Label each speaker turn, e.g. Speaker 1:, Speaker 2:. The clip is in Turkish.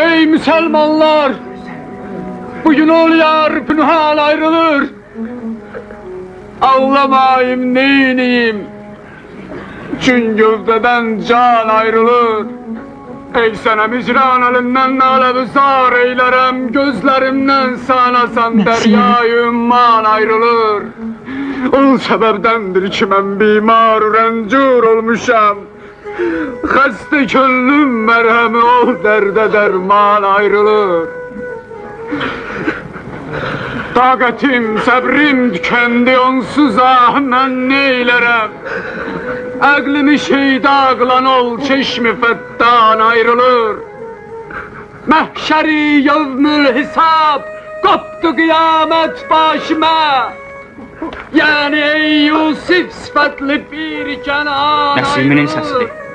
Speaker 1: Ey Müslümanlar! Bugün oluyor pünhan ayrılır. Ağlamayım neyniyim? Çün gövdeden can ayrılır. Ey sana micran elinden nale zar eylerem Gözlerimden sana san deryayı ümman ayrılır O sebeptendir ki ben bimar rencur olmuşam Hasta gönlüm merhemi ol derde derman ayrılır Taqətim, səbrim tükendi onsuz ah mən neylərəm Əqlimi şeyda qılan ol çeşmi fəttan ayrılır Məhşəri yevmül hisab Qopdu qiyamət başıma Yəni ey Yusif sifətli bir kənan
Speaker 2: Nəsiminin
Speaker 1: ayrılır.
Speaker 2: səsidir.